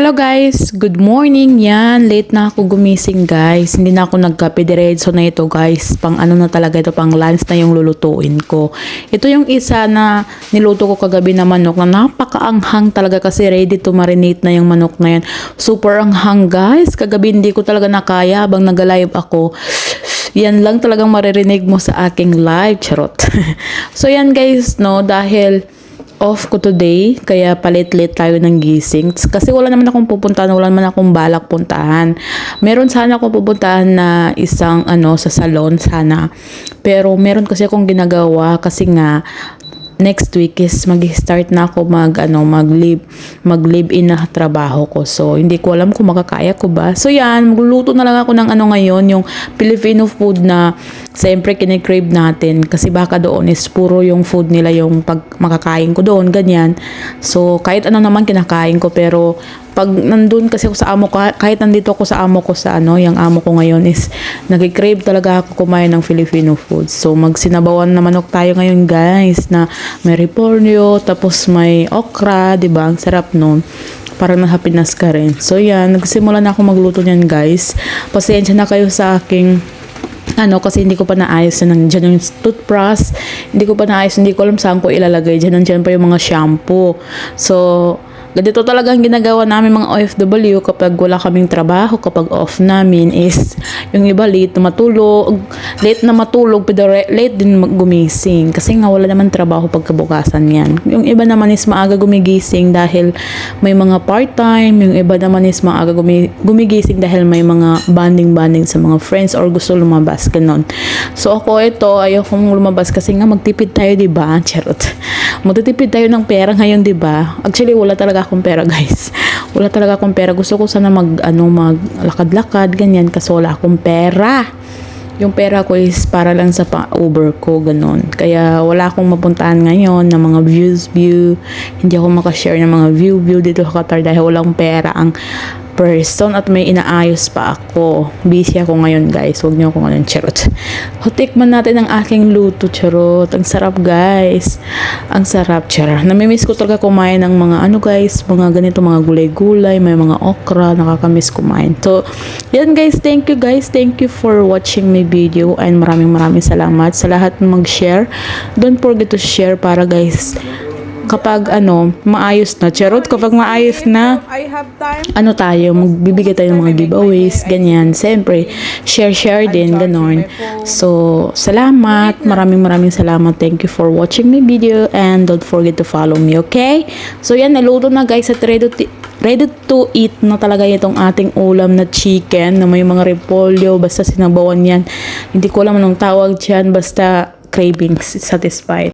Hello guys, good morning yan. Late na ako gumising guys. Hindi na ako nagkape diretso na ito guys. Pang ano na talaga ito, pang lunch na yung lulutuin ko. Ito yung isa na niluto ko kagabi na manok na napakaanghang talaga kasi ready to marinate na yung manok na yan. Super anghang guys. Kagabi hindi ko talaga nakaya habang nag-live ako. Yan lang talagang maririnig mo sa aking live. Charot. so yan guys, no, dahil off ko today, kaya palit-lit tayo ng gising. Kasi wala naman akong pupuntahan, wala naman akong balak puntahan. Meron sana ako pupuntahan na isang ano sa salon sana. Pero meron kasi akong ginagawa kasi nga next week is mag-start na ako mag ano mag-live mag-live in na trabaho ko. So hindi ko alam kung makakaya ko ba. So yan, magluluto na lang ako ng ano ngayon, yung Filipino food na siyempre kinikrave natin kasi baka doon is puro yung food nila yung pag makakain ko doon, ganyan. So kahit ano naman kinakain ko pero pag nandun kasi ako sa amo ko, kahit nandito ako sa amo ko sa ano, yung amo ko ngayon is nagki-crave talaga ako kumain ng Filipino food. So magsinabawan na manok tayo ngayon guys na may repolyo, tapos may okra, 'di ba? Ang sarap noon. Para nasa Pinas ka rin. So yan, nagsimula na ako magluto niyan guys. Pasensya na kayo sa aking ano kasi hindi ko pa naayos na nandiyan yung toothbrush hindi ko pa naayos hindi ko alam saan ko ilalagay dyan nandiyan pa yung mga shampoo so Ganito talaga ang ginagawa namin mga OFW kapag wala kaming trabaho, kapag off namin is yung iba late na matulog, late na matulog pero late din gumising kasi nga wala naman trabaho pagkabukasan yan. Yung iba naman is maaga gumigising dahil may mga part-time, yung iba naman is maaga gumi- gumigising dahil may mga banding-banding sa mga friends or gusto lumabas, ganun. So ako ito, ayokong lumabas kasi nga magtipid tayo, di ba? Charot. Magtitipid tayo ng pera ngayon, di ba? Actually, wala talaga akong pera, guys. Wala talaga akong pera. Gusto ko sana mag, ano, maglakad-lakad, ganyan, kasi wala akong pera. Yung pera ko is para lang sa pa-Uber ko, ganun. Kaya wala akong mapuntahan ngayon ng mga views, view. Hindi ako makashare ng mga view, view dito sa Qatar dahil walang pera ang person at may inaayos pa ako. Busy ako ngayon guys. Huwag niyo ako ngayon charot. O, tikman natin ang aking luto charot. Ang sarap guys. Ang sarap charot. Namimiss ko talaga kumain ng mga ano guys, mga ganito mga gulay-gulay, may mga okra, nakakamiss kumain. So, yan guys, thank you guys. Thank you for watching my video and maraming maraming salamat sa lahat mag-share. Don't forget to share para guys kapag ano, maayos na. Charot, kapag maayos na, ano tayo, magbibigay tayo ng mga giveaways, ganyan. Siyempre, share-share din, ganon. So, salamat. Maraming maraming salamat. Thank you for watching my video and don't forget to follow me, okay? So, yan, naluto na guys at ready to, ready to eat na talaga itong ating ulam na chicken na may mga repolyo, basta sinabawan yan. Hindi ko alam anong tawag dyan, basta cravings satisfied.